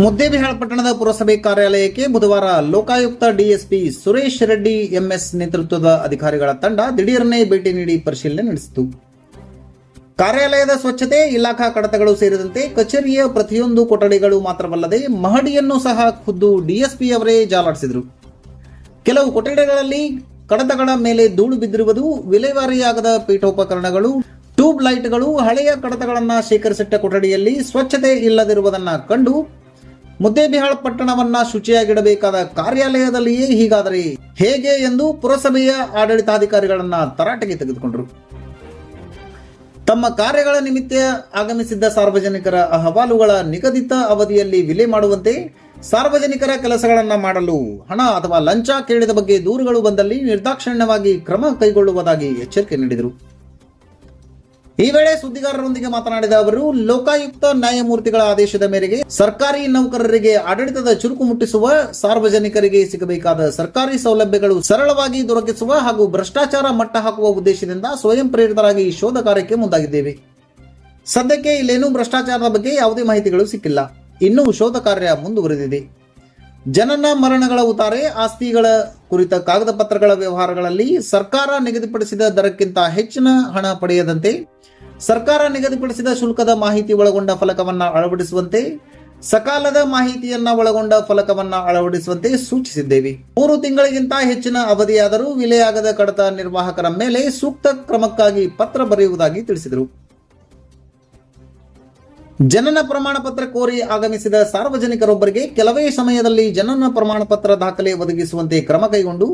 ಮುದ್ದೇಬಿಹಾಳ್ ಪಟ್ಟಣದ ಪುರಸಭೆ ಕಾರ್ಯಾಲಯಕ್ಕೆ ಬುಧವಾರ ಲೋಕಾಯುಕ್ತ ಡಿಎಸ್ಪಿ ಸುರೇಶ್ ರೆಡ್ಡಿ ಎಂಎಸ್ ನೇತೃತ್ವದ ಅಧಿಕಾರಿಗಳ ತಂಡ ದಿಢೀರನೆ ಭೇಟಿ ನೀಡಿ ಪರಿಶೀಲನೆ ನಡೆಸಿತು. ಕಾರ್ಯಾಲಯದ ಸ್ವಚ್ಛತೆ, ಇಲಾಖಾ ಕಡತಗಳು ಸೇರಿದಂತೆ ಕಚೇರಿಯ ಪ್ರತಿಯೊಂದು ಕೊಠಡಿಗಳು ಮಾತ್ರವಲ್ಲದೆ ಮಹಡಿಯನ್ನು ಸಹ ಖುದ್ದು ಡಿಎಸ್ಪಿ ಅವರೇ ಜಾಲಾಡಿಸಿದರು. ಕೆಲವು ಕೊಠಡಿಗಳಲ್ಲಿ ಕಡತಗಳ ಮೇಲೆ ಧೂಳು ಬಿದ್ದಿರುವುದು ವಿಲೇವಾರಿಯಾಗದ ಪೀಠೋಪಕರಣಗಳು, ಟ್ಯೂಬ್ ಲೈಟ್ಗಳು ಹಳೆಯ ಕಡತಗಳನ್ನು ಶೇಖರಿಸಿಟ್ಟ ಕೊಠಡಿಯಲ್ಲಿ ಸ್ವಚ್ಛತೆ ಇಲ್ಲದಿರುವುದನ್ನು ಕಂಡು ಮುದ್ದೇಬಿಹಾಳ್ ಪಟ್ಟಣವನ್ನ ಶುಚಿಯಾಗಿಡಬೇಕಾದ ಕಾರ್ಯಾಲಯದಲ್ಲಿಯೇ ಹೀಗಾದರೆ ಹೇಗೆ ಎಂದು ಪುರಸಭೆಯ ಆಡಳಿತಾಧಿಕಾರಿಗಳನ್ನ ತರಾಟೆಗೆ ತೆಗೆದುಕೊಂಡರು. ತಮ್ಮ ಕಾರ್ಯಗಳ ನಿಮಿತ್ತ ಆಗಮಿಸಿದ್ದ ಸಾರ್ವಜನಿಕರ ಅಹವಾಲುಗಳ ನಿಗದಿತ ಅವಧಿಯಲ್ಲಿ ವಿಲೆ ಮಾಡುವಂತೆ ಸಾರ್ವಜನಿಕರ ಕೆಲಸಗಳನ್ನು ಮಾಡಲು ಹಣ ಅಥವಾ ಲಂಚ ಕೇಳಿದ ಬಗ್ಗೆ ದೂರುಗಳು ಬಂದಲ್ಲಿ ನಿರ್ದಾಕ್ಷಿಣ್ಯವಾಗಿ ಕ್ರಮ ಕೈಗೊಳ್ಳುವುದಾಗಿ ಎಚ್ಚರಿಕೆ ನೀಡಿದರು. ಈ ವೇಳೆ ಸುದ್ದಿಗಾರರೊಂದಿಗೆ ಮಾತನಾಡಿದ ಅವರು, ಲೋಕಾಯುಕ್ತ ನ್ಯಾಯಮೂರ್ತಿಗಳ ಆದೇಶದ ಮೇರೆಗೆ ಸರ್ಕಾರಿ ನೌಕರರಿಗೆ ಆಡಳಿತದ ಚುರುಕು ಮುಟ್ಟಿಸುವ ಸಾರ್ವಜನಿಕರಿಗೆ ಸಿಗಬೇಕಾದ ಸರ್ಕಾರಿ ಸೌಲಭ್ಯಗಳು ಸರಳವಾಗಿ ದೊರಕಿಸುವ ಹಾಗೂ ಭ್ರಷ್ಟಾಚಾರ ಮಟ್ಟ ಹಾಕುವ ಉದ್ದೇಶದಿಂದ ಸ್ವಯಂ ಪ್ರೇರಿತರಾಗಿ ಶೋಧ ಕಾರ್ಯಕ್ಕೆ ಮುಂದಾಗಿದ್ದೇವೆ. ಸದ್ಯಕ್ಕೆ ಇಲ್ಲೇನೂ ಭ್ರಷ್ಟಾಚಾರದ ಬಗ್ಗೆ ಯಾವುದೇ ಮಾಹಿತಿಗಳು ಸಿಕ್ಕಿಲ್ಲ. ಇನ್ನೂ ಶೋಧ ಕಾರ್ಯ ಮುಂದುವರೆದಿದೆ. ಜನನ ಮರಣಗಳ ಉತಾರೆ ಆಸ್ತಿಗಳ ಕುರಿತ ಕಾಗದ ಪತ್ರಗಳ ವ್ಯವಹಾರಗಳಲ್ಲಿ ಸರ್ಕಾರ ನಿಗದಿಪಡಿಸಿದ ದರಕ್ಕಿಂತ ಹೆಚ್ಚಿನ ಹಣ ಪಡೆಯದಂತೆ, ಸರ್ಕಾರ ನಿಗದಿಪಡಿಸಿದ ಶುಲ್ಕದ ಮಾಹಿತಿ ಒಳಗೊಂಡ ಫಲಕವನ್ನ ಅಳವಡಿಸುವಂತೆ, ಸಕಾಲದ ಮಾಹಿತಿಯನ್ನ ಒಳಗೊಂಡ ಫಲಕವನ್ನ ಅಳವಡಿಸುವಂತೆ ಸೂಚಿಸಿದ್ದೇವೆ. ಮೂರು ತಿಂಗಳಿಗಿಂತ ಹೆಚ್ಚಿನ ಅವಧಿಯಾದರೂ ವಿಲೆಯಾಗದ ಕಡತ ನಿರ್ವಾಹಕರ ಮೇಲೆ ಸೂಕ್ತ ಕ್ರಮಕ್ಕಾಗಿ ಪತ್ರ ಬರೆಯುವುದಾಗಿ ತಿಳಿಸಿದರು. ಜನನ ಪ್ರಮಾಣ ಪತ್ರ ಕೋರಿ ಆಗಮಿಸಿದ ಸಾರ್ವಜನಿಕರೊಬ್ಬರಿಗೆ ಕೆಲವೇ ಸಮಯದಲ್ಲಿ ಜನನ ಪ್ರಮಾಣ ಪತ್ರ ದಾಖಲೆ ಒದಗಿಸುವಂತೆ ಕ್ರಮ ಕೈಗೊಂಡು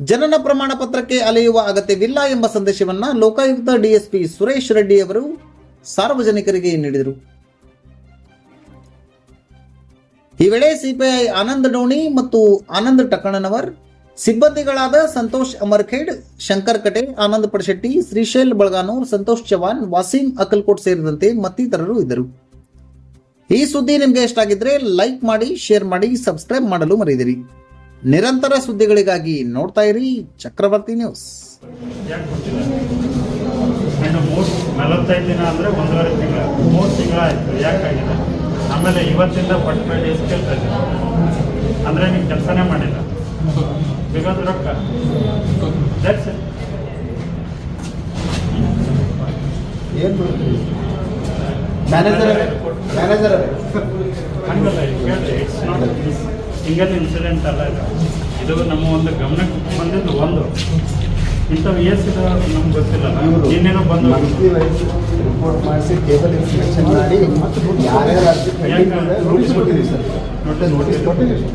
ಜನನ ಪ್ರಮಾಣ ಪತ್ರಕ್ಕೆ ಅಲೆಯುವ ಅಗತ್ಯವಿಲ್ಲ ಎಂಬ ಸಂದೇಶವನ್ನ ಲೋಕಾಯುಕ್ತ ಡಿಎಸ್ಪಿ ಸುರೇಶ್ ರೆಡ್ಡಿ ಅವರು ಸಾರ್ವಜನಿಕರಿಗೆ ನೀಡಿದರು. ಈ ವೇಳೆ ಸಿಪಿಐ ಆನಂದ್ ಡೋಣಿ ಮತ್ತು ಆನಂದ್ ಟಕ್ಕಣ್ಣನವರ್ ಸಿಬ್ಬಂದಿಗಳಾದ ಸಂತೋಷ್ ಅಮರ್ಖೇಡ್, ಶಂಕರ್ ಕಟೆ, ಆನಂದ್ ಪಡಶೆಟ್ಟಿ, ಶ್ರೀಶೈಲ್ ಬಳಗಾನೂರ್, ಸಂತೋಷ್ ಚವಾನ್ ವಾಸೀಂ ಅಕಲ್ಕೋಟ್ ಸೇರಿದಂತೆ ಮತ್ತಿತರರು ಇದ್ದರು. ಈ ಸುದ್ದಿ ನಿಮಗೆ ಇಷ್ಟ ಆಗಿದ್ರೆ ಲೈಕ್ ಮಾಡಿ, ಶೇರ್ ಮಾಡಿ, ಸಬ್ಸ್ಕ್ರೈಬ್ ಮಾಡಲು ಮರೆಯದಿರಿ ನಿರಂತರ ಸುದ್ದಿಗಳಿಗಾಗಿ ನೋಡ್ತಾ ಇರಿ ಚಕ್ರವರ್ತಿ ನ್ಯೂಸ್. ಆಮೇಲೆ ಇವತ್ತಿಂದ ಪಟ್ಟ ಡೇಸ್ ಕೇಳ್ತಾ ಇದ್ದೀನಿ ಅಂದರೆ ನೀವು ಕೆಲಸನೇ ಮಾಡಿಲ್ಲ. ಬಿಕಾಸ್ ರೊಕ್ಕ. ದಟ್ಸ್ ಏನು ಮ್ಯಾನೇಜರ್ ಮ್ಯಾನೇಜರ್ ಹಂಗಲ್ಲ ಇದು ಇಟ್ಸ್ ನಾಟ್ ಸಿಂಗಲ್ ಇನ್ಸಿಡೆಂಟ್ ಅಲ್ಲ ಇದು. ಇದು ನಮ್ಮ ಒಂದು ಗಮನಕ್ಕೆ ಬಂದಿದ್ದು ಒಂದು. ಇಂಥವು ಏಸಿದ ನಮ್ಗೆ ಗೊತ್ತಿಲ್ಲ. ಇನ್ನೇನೋ ಬಂದು ಮಂತ್ಲಿ ವೈಸ್ ರಿಪೋರ್ಟ್ ಮಾಡಿಸಿ ಟೇಬಲ್ ಇನ್ಸ್ಪೆಕ್ಷನ್ ಮಾಡಿ ಯಾರ್ಯಾರು ಅರ್ಜಿ ನೋಟಿಸ್ ಕೊಟ್ಟಿದ್ದೀವಿ ಸರ್. ನೋಟಿಸ್ ನೋಟಿಸ್ ಕೊಟ್ಟಿದ್ದೀವಿ.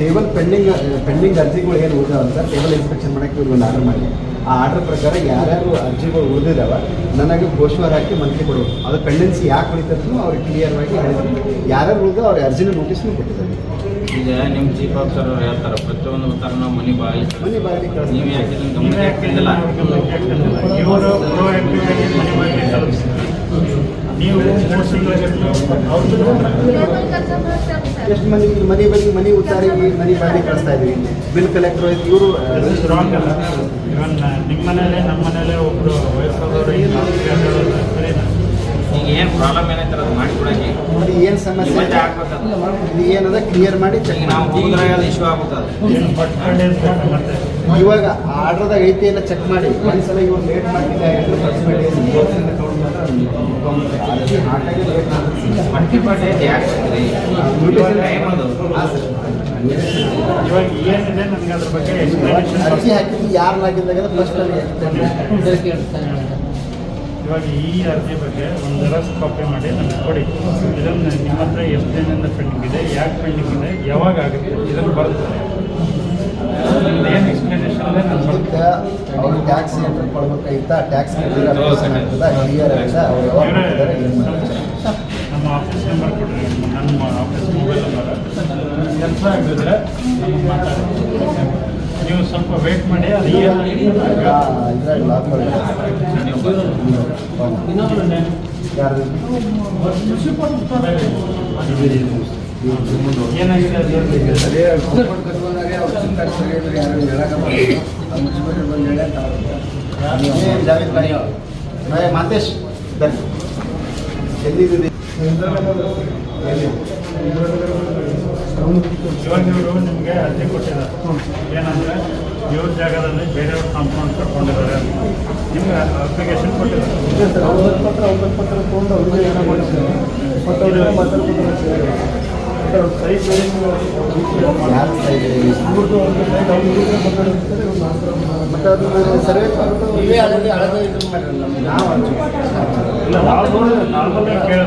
ಟೇಬಲ್ ಪೆಂಡಿಂಗ್ ಪೆಂಡಿಂಗ್ ಅರ್ಜಿಗಳು ಏನು ಉಳಿದಾವ ಅಂತ ಟೇಬಲ್ ಇನ್ಸ್ಪೆಕ್ಷನ್ ಮಾಡಕ್ಕೆ ಒಂದು ಆರ್ಡರ್ ಮಾಡಿ. ಆ ಆರ್ಡರ್ ಪ್ರಕಾರ ಯಾರ್ಯಾರು ಅರ್ಜಿಗಳು ಉಳಿದಿದ್ದಾವ ನನಗೆ ಘೋಷವಾರ ಹಾಕಿ ಮಂತ್ಲಿ ಕೊಡು. ಅದು ಪೆಂಡೆನ್ಸಿ ಯಾಕೆ ಉಳಿತದ್ದು ಅವ್ರಿಗೆ ಕ್ಲಿಯರ್ ಆಗಿ ಹೇಳಿದ್ರು. ಯಾರ್ಯಾರು ಉಳಿದು ಅವ್ರ ಅರ್ಜಿನ ನೋಟಿಸ್ನು ಕೊಟ್ಟಿದ್ದಾರೆ. ಈಗ ನಿಮ್ಮ ಚೀಫ್ ಆಫೀಸರ್ ಅವ್ರು ಹೇಳ್ತಾರೆ ಪ್ರತಿಯೊಂದು ಉತ್ತರ ನಾವು ಮನೆ ಬಾಯಿ ಮನೆ ಬಾಯಿ ನೀವು ಯಾಕೆ ಗಮನ ಎಷ್ಟು ಮಂದಿ ಮನೆ ಬಗ್ಗೆ ಮನೆ ಉತ್ತಾರಿಗೆ ಮನೆ ಬಾಡಿಗೆ ಕಳಿಸ್ತಾ ಇದೀವಿ ಬಿಲ್ ಕಲೆಕ್ಟರ್ ಇವರು ರಾಂಗ್ ಅಲ್ಲ. ಇವನ್ ನಿಮ್ಮ ಮನೇಲೆ ನಮ್ಮ ಮನೇಲೆ ಒಬ್ಬರು ವಯಸ್ಸಾದವರು ಈಗ ಏನು ಪ್ರಾಬ್ಲಮ್ ಏನೈತಾರೆ ಅದು ಮಾಡಿ ಕೊಡಕ್ಕೆ ನೋಡಿ ಏನು ಸಮಸ್ಯೆ? ಇದು ಏನದ ಕ್ಲಿಯರ್ ಮಾಡಿ ಚೆಕ್ ನಾವು ಹೋಗಿದ್ರಾಗ ಇಶ್ಯೂ ಆಗುತ್ತೆ ಬಟ್ ಇವಾಗ ಆರ್ಡ್ರದಾಗ ಐತಿ ಎಲ್ಲ ಚೆಕ್ ಮಾಡಿ. ಒಂದ್ಸಲ ಇವ್ರು ಲೇಟ್ ಮಾಡಿಲ್ಲ ಅರ್ಜಿ ನನಗೆ ಹಾಕಿದ್ದು ಯಾರು ಫಸ್ಟ್ ಇವಾಗ ಈ ಅರ್ಜಿ ಬಗ್ಗೆ ಒಂದು ಜೆರಾಕ್ಸ್ ಕಾಪಿ ಮಾಡಿ ನಮ್ಗೆ ಕೊಡಿ. ಇದನ್ನು ನಿಮ್ಮ ಹತ್ರ ಎಷ್ಟು ದಿನದಿಂದ ಪೆಂಡಿಂಗ್ ಇದೆ ಯಾಕೆ ಪೆಂಡಿಂಗ್ ಇದೆ ಯಾವಾಗ ಆಗುತ್ತೆ ಇದನ್ನು ಬರ್ತದೆ ಎಕ್ಸ್ಪ್ಲನೇಷನ್ ಇದೆ ನಾನು ಅದಕ್ಕೆ ಅವ್ರು ಟ್ಯಾಕ್ಸ್ ಏನಾದ್ರು ಕೊಡ್ಬೇಕಾಗಿತ್ತ ಟ್ಯಾಕ್ಸ್ ಕ್ಲಿಯರ್ ಆಗಿದೆ ಅವ್ರು ಯಾವಾಗ ಏನು ಮಾಡ್ತಾರೆ? ನಮ್ಮ ಆಫೀಸ್ ನಂಬರ್ ಕೊಡ್ರಿ. ನಮ್ಮ ಆಫೀಸ್ ಮೊಬೈಲ್ ನಂಬರ್ ಕೆಲಸ ಆಗಿದ್ರೆ ನೀವು ಸ್ವಲ್ಪ ವೇಟ್ ಮಾಡಿ ಅದು ಏನು ಇದ್ರಾಗ ಲಾಕ್ ಮಾಡಿ ಏನಾಗಿದೆ? ಸರಿಯಾಗಿ ಯಾರು ಬಂದು ಮಾತೇಶ್ ಎಲ್ಲಿದ್ದೀರಿ ಇವರು ನಿಮಗೆ ಅರ್ಜಿ ಕೊಟ್ಟಿದ್ದಾರೆ ಏನಂದ್ರೆ ಇವ್ರ ಜಾಗದಲ್ಲಿ ಬೇರೆಯವ್ರ ಕಾಂಪೌಂಡ್ ಅಂತ. ನಿಮ್ಗೆ ಅಪ್ಲಿಕೇಶನ್ ಕೊಟ್ಟಿದ್ದಾರೆ ಪತ್ರ ಪತ್ರ ಏನೋ ಮಾಡಿದ್ದಾರೆ ಮತ್ತು ಅವ್ರಿಗೆ ಮಾತಾಡ್ಕೊಂಡು ಸೈಟ್ ಯಾರು ಸೈಟ್ ಮತ್ತೆ ಅದು ಸರ್ವೆ ನಾವು ಇಲ್ಲ ನಾವು ನಾರ್ಮಲ್ ಕೇಳಿದ್ರೆ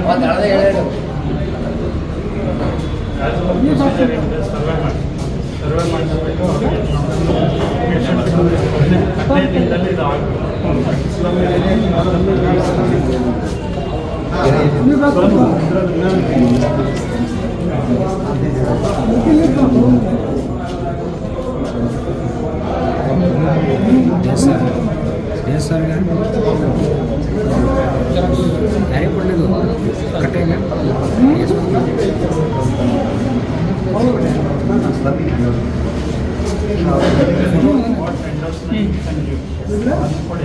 ಪ್ರೊಸೀಜರ್ ಏನಿದೆ ಸರ್ವೆ ಮಾಡಿ ಸರ್ವೆ ಮಾಡಿಸ್ಬಿಟ್ಟು ಅವ್ರಿಗೆ ಹದಿನೈದು ದಿನದಲ್ಲಿ ಇದು ಕೊಡಿ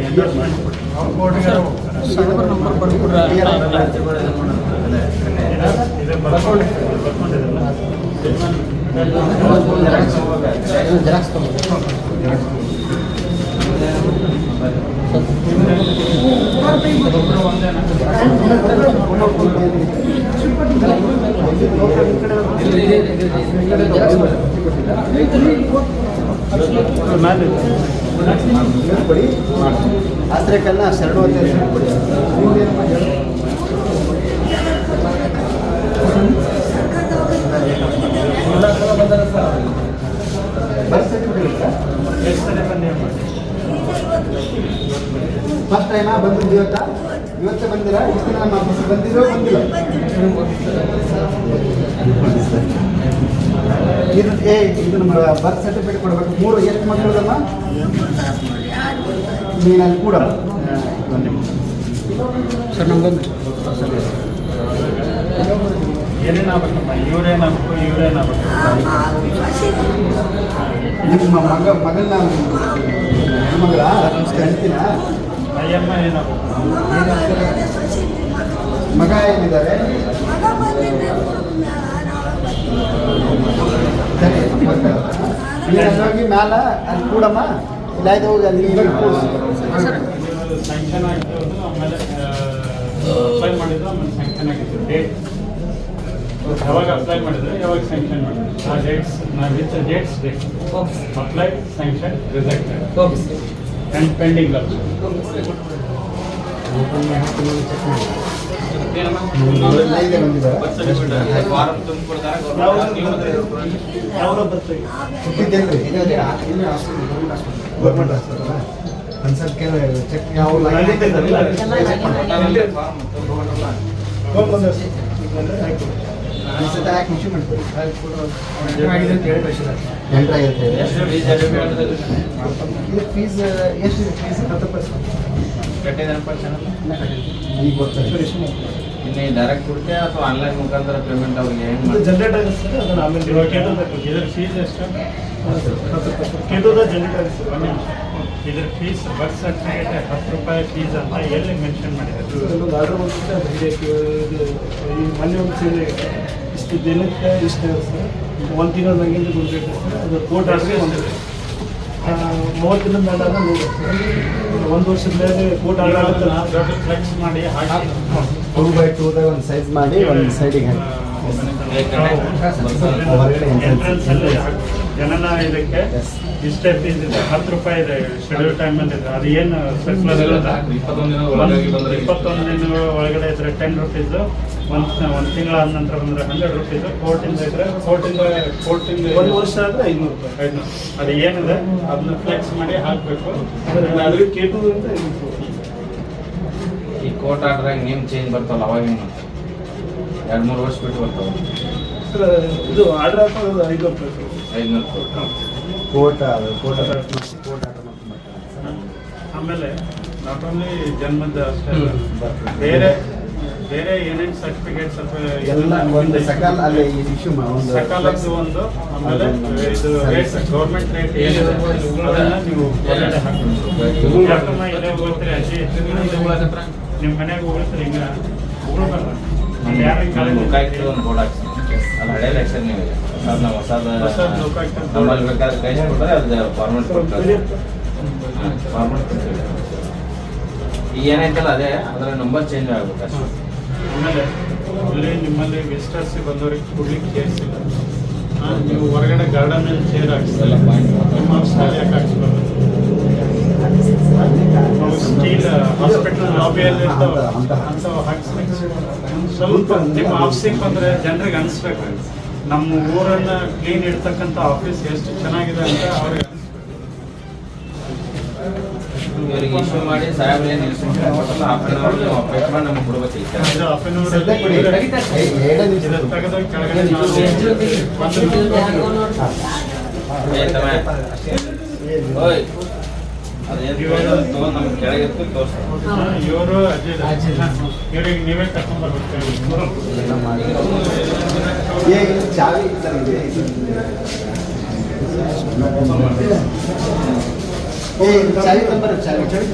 ಎಂಡೋರ್ಸ್ಮೆಂಟ್ ಕೊಡಿ ಅವ್ರ ಕೋರ್ಟ್ಗೆ ಹೋಗ್ತಾರೆ ಇದೆ ಬರ್ಕೊಂಡು ಬರ್ಕೊಂಡಿರಲ್ಲ ಜೆರಾಕ್ಸ್ ಒಬ್ಬರು ಮೇಲೆ ಕೊಡಿ ಆಶ್ರಯಕ್ಕನ್ನ ಶರಣ ಕೊಡಿ ಬರ್ತ್ ಸರ್ಟಿಫಿಕೇಟ್ ಎಷ್ಟು ಸರಿ ಬಂದು ಮಾಡಿ ಫಸ್ಟ್ ಟೈಮಾ ಬಂದಿದ್ದು ಇವತ್ತ? ಇವತ್ತೇ ಬಂದಿರಾ? ಇಷ್ಟು ದಿನ ನಮ್ಮ ಬಸ್ ಬಂದಿರೋ ಬಂದಿಲ್ಲ ಇದು, ಏ, ಇದು ನಮ್ಮ ಬರ್ತ್ ಸರ್ಟಿಫಿಕೇಟ್ ಕೊಡ್ಬೇಕು. ಮೂರು, ಎಷ್ಟು ಮಕ್ಕಳದಮ್ಮ? ನೀನು ಅಲ್ಲಿ ಕೂಡ. ಸರ್ ನಮ್ದೊಂದು ಏನೇನಾಗಬೇಕಮ್ಮ ಇವ್ರೇನಾಗಬೇಕು ಇವ್ರೇನಾಗಬೇಕು ನಿಮ್ಮ ಮಗ ಮಗನ ಮಗಳ ಹೆಣ್ತಿನ ಅಯ್ಯಮ್ಮ ಏನಾಗಬೇಕು ಮಗ ಏನಿದ್ದಾರೆ ಸರಿ ನೀನು ಹೋಗಿ ಮ್ಯಾಲ ಅಲ್ಲಿ ಕೂಡಮ್ಮ? ಇಲ್ಲ ಇದು ಹೋಗಿ ಅಲ್ಲಿ ಇಲ್ಲಿ ಕೂಡ್ಸು. ಸ್ಯಾಂಕ್ಷನ್ ಆಗಿತ್ತು ಆಮೇಲೆ ಅಪ್ಲೈ ಮಾಡಿದ್ರು ಆಮೇಲೆ ಸ್ಯಾಂಕ್ಷನ್ ಆಗಿತ್ತು. ಡೇಟ್ ಯಾವಾಗ ಅಪ್ಲೈ ಮಾಡಿದ್ರೆ? ಯಾವಾಗ ಸ್ಯಾಂಕ್ಷನ್ ಮಾಡಿದ್ರು? ಆ ಡೇಟ್ಸ್ ನಾವು with dates date apply sanction rejected and pending also government consult ಕೇಳಿ ಚೆಕ್ ಯಾವ ಅನ್ಸುತ್ತೆ ಯಾಕೆ ಫೀಸ್ ಎಷ್ಟಿದೆ ಫೀಸ್ ಇನ್ನು ಡೈರೆಕ್ಟ್ ಕೊಡ್ತೆ ಅಥವಾ ಆನ್ಲೈನ್ ಮುಖಾಂತರ ಪೇಮೆಂಟ್ ಅವ್ರಿಗೆ ಹೆಂಗ್ ಜನರೇಟ್ ಆಗುತ್ತೆ ಅದನ್ನ ಆಮೇಲೆ ಇದರ ಫೀಸ್ ಎಷ್ಟು? ಕೆಟ್ಟದ ಜನರೇಟ್ ಆಗುತ್ತೆ ಒಂದು ನಿಮಿಷ. ಇದ್ರ ಫೀಸ್ ಬರ್ತ್ ಸರ್ಟಿಫಿಕೇಟ್ ಹತ್ತು ರೂಪಾಯಿ ಫೀಸ್ ಅಂತ ಎಲ್ಲಿ ಮೆನ್ಷನ್ ಮಾಡಿದ್ದಾರೆ? ಮೊನ್ನೆ ಒಂದು ಸೀರೆ ಇಷ್ಟು ದಿನಕ್ಕೆ ಇಷ್ಟು ಸರ್. ಒಂದು ತಿಂಗಳ ನಂಗಿಂದ ದುಡ್ಡು ಸರ್. ಅದು ಕೋಟ್ ಆದರೆ ಒಂದು ಮೂವತ್ತು ದಿನದ ಮೇಲೆ ಆದ್ರೆ ನೂರು ಒಂದು ವರ್ಷದ ಮೇಲೆ ಕೋಟ್ ಆರ್ಡರ್ ಆಗುತ್ತೆ. ದೊಡ್ಡ ಫ್ಲೆಕ್ಸ್ ಮಾಡಿ ಹಾಕಿ. ಟೂ ಬೈ ಟೂದಾಗ ಒಂದು ಸೈಜ್ ಮಾಡಿ ಒಂದು ಸೈಡಿಗೆ ಹಾಕಿ. ಅಲ್ಲಿ ಜನನ ಇದಕ್ಕೆ. ಇಷ್ಟೇ ಫೀಸ್ ಇದೆ. ಹತ್ತು ರೂಪಾಯಿ ಇದೆ ಶೆಡ್ಯೂಲ್ ಟೈಮ್ ಇದೆ. ಅದು ಏನು ಸರ್ಕ್ಯುಲರ್ ಇಪ್ಪತ್ತೊಂದು ದಿನ ಒಳಗಡೆ ಇದ್ರೆ ಟೆನ್ ರುಪೀಸ್ ಒಂದು ಒಂದು ತಿಂಗಳ ಆದ ನಂತರ ಬಂದ್ರೆ ಹಂಡ್ರೆಡ್ ರುಪೀಸ್ ಕೋರ್ಟಿಂದ ಇದ್ರೆ ಕೋರ್ಟಿಂದ ಕೋರ್ಟಿಂದ ಒಂದು ವರ್ಷ ಆದರೆ ಐನೂರು ರೂಪಾಯಿ. ಐದ್ನೂರು. ಅದು ಏನಿದೆ ಅದನ್ನ ಫ್ಲೆಕ್ಸ್ ಮಾಡಿ ಹಾಕಬೇಕು. ಅದ್ರ ಕೇಟು ಅಂತ ಐನೂರು ಈ ಕೋರ್ಟ್ ಆರ್ಡ್ರಾಗ ನೇಮ್ ಚೇಂಜ್ ಬರ್ತಾವಲ್ಲ ಅವಾಗ ಏನು ಎರಡು ಮೂರು ವರ್ಷ ಬಿಟ್ಟು ಬರ್ತಾವ. ಇದು ಆರ್ಡರ್ ಹಾಕೋದು ಐನೂರು ರೂಪಾಯಿ ಐದ್ನೂರು ಕೋರ್ಟ್ ಅದು ಕೋರ್ಟ್ ಆರ್ಡರ್ ಕೋರ್ಟ್ ಆರ್ಡರ್ ಆಮೇಲೆ ನಾಟ್ ಓನ್ಲಿ ಜನ್ಮದ ಅಷ್ಟೇ ಬೇರೆ ಬೇರೆ ಏನೇನು ಸರ್ಟಿಫಿಕೇಟ್ ಸ್ವಲ್ಪ ಎಲ್ಲ ಒಂದು ಸಕಾಲ ಅಲ್ಲಿ ಇಶ್ಯೂ ಒಂದು ಸಕಾಲದ್ದು ಒಂದು ಆಮೇಲೆ ಇದು ರೇಟ್ ಗೌರ್ಮೆಂಟ್ ರೇಟ್ ಏನಿದೆ ಅದನ್ನ ನೀವು ಹೊರಗಡೆ ಹಾಕಬೇಕು. ಯಾಕಮ್ಮ ಇಲ್ಲೇ ಹೋಗ್ತೀರಿ? ಅಜ್ಜಿ ನಿಮ್ಮ ಮನೆಗೆ ಹೋಗ್ತೀರಿ ಹಿಂಗ ಹೋಗ್ಬೇಕಲ್ಲ ಅಲ್ಲಿ ಯಾರು ಲೋಕಾಯುಕ್ತ ಒಂದು ಬೋರ್ಡ್ ಹಾಕ್ಸಿ. ಅಲ್ಲಿ ಹಳೆ ಎಲೆಕ್ಷನ್ ನೀವು. ಹೊಸದ್ ಬೇಕಾದ್ರೆ ಕೈ ಕೊಡ್ತಾರೆ ಅದು ಫಾರ್ಮೆಟ್ ಕೊಡ್ತಾರೆ. ಫಾರ್ಮೆಟ್ ಈಗ ಏನೈತಲ್ಲ ಅದೇ ಅದರ ನಂಬರ್ ಚೇಂಜ್ ಆಗ್ಬೇಕು ಅಷ್ಟೇ. ಆಮೇಲೆ ಅಲ್ಲಿ ನಿಮ್ಮಲ್ಲಿ ವಿಸ್ಟರ್ಸ್ ಬಂದವರಿಗೆ ಕೂಡ್ಲಿಕ್ಕೆ ಚೇರ್ಸ್ ಇಲ್ಲ. ನೀವು ಹೊರಗಡೆ ಗಾರ್ಡನ್ ಅಲ್ಲಿ ಚೇರ್ ಹಾಕಿಸಲ್ಲ ನಿಮ್ಮ ಸ್ಟಾಲ್ ಯಾಕೆ ಹಾಕ್ಸ್ಬಾರ್ದು ಸ್ಟೀಲ್ ಹಾಸ್ಪಿಟಲ್ ಲಾಬಿಯಲ್ಲಿ ಇರ್ತಾವ ಅಂಥವು ಹಾಕ್ಸ್ಬೇಕು. ಸ್ವಲ್ಪ ನಿಮ್ಮ ಆಫೀಸಿಗೆ ಬಂದ್ರೆ ಜನರಿಗೆ ಅನಿಸ್ಬೇಕು. ನಮ್ಮ ಊರನ್ನ ಕ್ಲೀನ್ ಇಡ್ತಕ್ಕಂಥ ಆಫೀಸ್ ಎಷ್ಟು ಚೆನ್ನಾಗಿದೆ ಅಂತ ಅವ್ರಿಗೆ ಇವರಿಗೆ ಇಶ್ಯೂ ಮಾಡಿ ಸಾಹೇಬ್ರು ಏನು ಇನ್ಸ್ಟ್ರಕ್ಷನ್ ಕೊಟ್ಟಲ್ಲ ಹಾಫ್ ಆನ್ ಅವರ್ ನೀವು ಅಪ್ಡೇಟ್ ಮಾಡಿ ನಮ್ಗೆ ಕೊಡ್ಬೇಕು ಈಗ ಇದು ಅಪ್ಪನೂರಲ್ಲಿ ಸದ್ಯಕ್ಕೆ ಕೊಡಿ. ಏ- ಎರಡೇ ನಿಮಿಷ ಇದು ತೆಗೆದು ಕೆಳಗಡೆ ನಾವು ಒಂದು ಏ ತಮ್ಮ ಓಯ್ ಅದೇನು ತೊಗೊಂಡು ನಮ್ಗೆ ಕೆಳಗೆ ಇರ್ತೀವಿ ತೋರಿಸ್ತಾರೆ ಇವರು ಅಜಯ್ ಇವ್ರಿಗೆ ನೀವೇ ಕರ್ಕೊಂಡ್ ಬರ್ಬೇಕು ಎಲ್ಲ ಮಾಡಿ ಏ ಇದು ಚಾವಿ ಸರ್ ಇದೆ ಏ ಇದು ಚಾವಿ ನಂಬರ್ ಚಾವಿ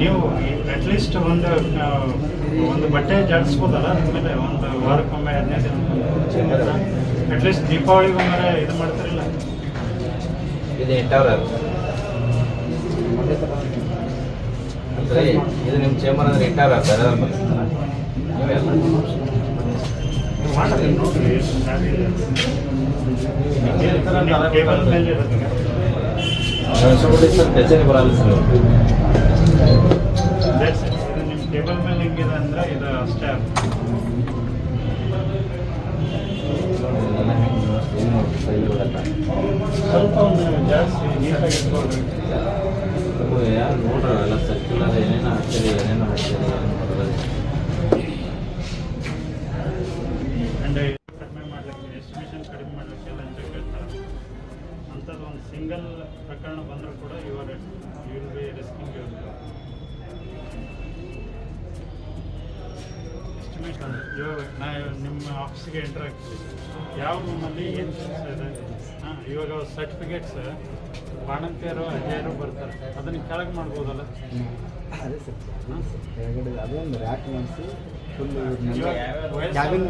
ನೀವು ಅಟ್ಲೀಸ್ಟ್ ಒಂದು ಒಂದು ಬಟ್ಟೆ ಜಾಡಿಸ್ಬೋದಲ್ಲ? ಆಮೇಲೆ ಒಂದು ವಾರಕ್ಕೊಮ್ಮೆ ಹದಿನೈದು ದಿನ ಅಟ್ಲೀಸ್ಟ್ ದೀಪಾವಳಿಗೊಮ್ಮೆ ಇದು ಮಾಡ್ತಿರಲ್ಲ. ಇದು ಎಂಟವ್ರ. ಇದು ನಿಮ್ಮ ಚೇಂಬರ್ ಅಂದ್ರೆ ಎಂಟವ್ರ ಆಗ್ತಾರೆ ಮಾಡ್ತೀನಿ ನೋಡ್ರಿ ಇರುತ್ತೆ ಸರ್ ಕಚೇರಿ ಬರಲ್ಲ ಸರ್. ಇದು ನಿಮ್ಮ ಟೇಬಲ್ ಮೇಲೆ ಹೆಂಗಿದೆ ಅಂದ್ರೆ ಇದು ಅಷ್ಟೇ ಸ್ವಲ್ಪ ಒಂದು ಜಾಸ್ತಿ ನೀಟಾಗಿ ಇಟ್ಕೊಳ್ರಿ ಯಾರು ನೋಡ್ರ ಎಲ್ಲ ಸರ್ಕ್ಯುಲರ್ ಏನೇನೋ ಹಾಕ್ತೀರಿ ಏನೇನೋ ಹಾಕ್ತೀರಿ ಮಾಡೋದು. ಅಂಡ್ ಕಡಿಮೆ ಮಾಡ್ಲಿಕ್ಕೆ ಎಸ್ಟಿಮೇಷನ್ ಕಡಿಮೆ ಮಾಡ್ಲಿಕ್ಕೆ ಲಂಚ ಕೇಳ್ತಾರೆ ಅಂಥದ್ದು ಒಂದು ಸಿಂಗಲ್ ಪ್ರಕರಣ ಬಂದರೂ ಕೂಡ ಇವರ ಇವಾಗ ನಾ ನಿಮ್ಮ ಆಫೀಸಿಗೆ ಎಂಟರ್ ಆಗ್ತೀವಿ ಯಾವ ರೂಮಲ್ಲಿ ಏನು ಕೆಲಸ ಇದೆ? ಹಾಂ ಇವಾಗ ಸರ್ಟಿಫಿಕೇಟ್ಸ್ ಬಾಣಂತಿಯರು ಅಜಯರು ಬರ್ತಾರೆ. ಅದನ್ನ ಕೆಳಗೆ ಮಾಡ್ಬೋದಲ್ಲ? ಅದೇ ಸರ್. ಕೆಳಗಡೆ ಅದೊಂದು ರ್ಯಾಕ್ ಮಾಡಿಸಿ ಫುಲ್ ಇವಾಗ ಕ್ಯಾಬಿನ್